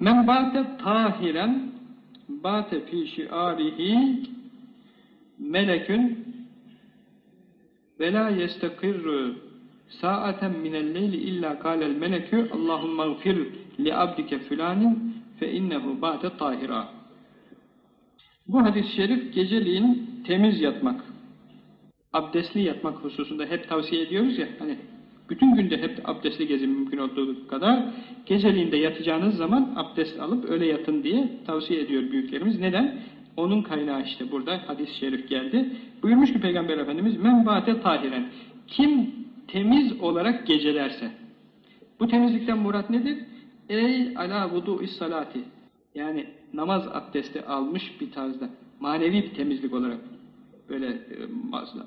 Men bâte tahiren bâte fî şiârihi melekün ve lâ yestekirru sa'aten minel leyli illa kâlel melekü Allahümme gfir li abdike fülanin fe innehu bâte tahira. Bu hadis-i şerif geceliğin temiz yatmak, abdestli yatmak hususunda hep tavsiye ediyoruz ya, hani bütün günde hep abdestli gezin mümkün olduğu kadar, geceliğinde yatacağınız zaman abdest alıp öyle yatın diye tavsiye ediyor büyüklerimiz. Neden? Onun kaynağı işte burada hadis-i şerif geldi. Buyurmuş ki Peygamber Efendimiz, menbaate tahiren, kim temiz olarak gecelerse, bu temizlikten murat nedir? Ey ala vudu'is salati, yani namaz abdesti almış bir tarzda, manevi bir temizlik olarak, böyle e,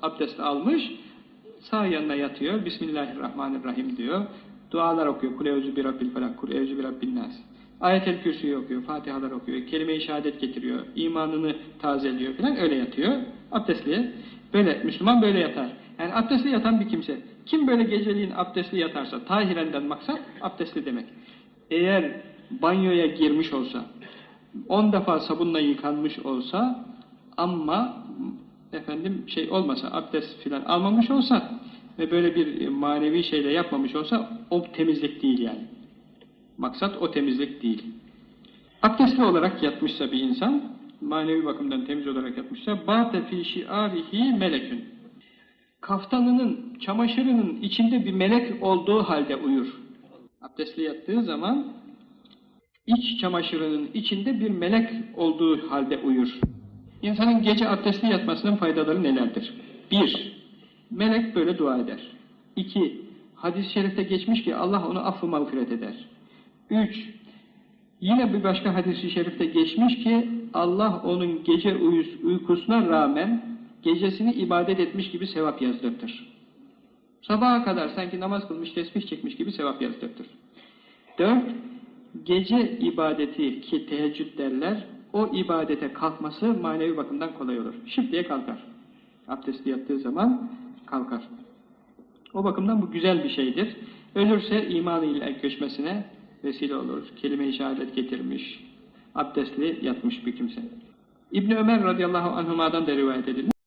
abdest almış, sağ yanına yatıyor, Bismillahirrahmanirrahim diyor, dualar okuyor, Kuleyüzü bir Rabbil felak, Kuleyüzü bir Rabbin nas. Ayet-el Kürsü'yü okuyor, Fatihalar okuyor, kelime-i şehadet getiriyor, imanını tazeliyor falan öyle yatıyor. Abdestli. Böyle, Müslüman böyle yatar. Yani abdestli yatan bir kimse. Kim böyle geceliğin abdestli yatarsa, tahirenden maksat abdestli demek. Eğer banyoya girmiş olsa, on defa sabunla yıkanmış olsa ama efendim şey olmasa, abdest filan almamış olsa ve böyle bir manevi şeyle yapmamış olsa o temizlik değil yani. Maksat o temizlik değil. Abdestli olarak yatmışsa bir insan, manevi bakımdan temiz olarak yatmışsa, bâte fî şiârihi melekün. Kaftanının, çamaşırının içinde bir melek olduğu halde uyur. Abdestli yattığı zaman, iç çamaşırının içinde bir melek olduğu halde uyur. İnsanın gece abdestli yatmasının faydaları nelerdir? Bir, melek böyle dua eder. İki, hadis-i şerifte geçmiş ki Allah onu affı mağfiret eder. Üç, yine bir başka hadis-i şerifte geçmiş ki Allah onun gece uykusuna rağmen gecesini ibadet etmiş gibi sevap yazdırtır. Sabaha kadar sanki namaz kılmış, tesbih çekmiş gibi sevap yazdırtır. Dört, gece ibadeti ki teheccüd derler, o ibadete kalkması manevi bakımdan kolay olur. Şıp kalkar. Abdestli yattığı zaman kalkar. O bakımdan bu güzel bir şeydir. Ölürse imanıyla göçmesine vesile olur. Kelime-i şehadet getirmiş, abdestli yatmış bir kimse. İbni Ömer radıyallahu anhuma'dan da rivayet edilmiş.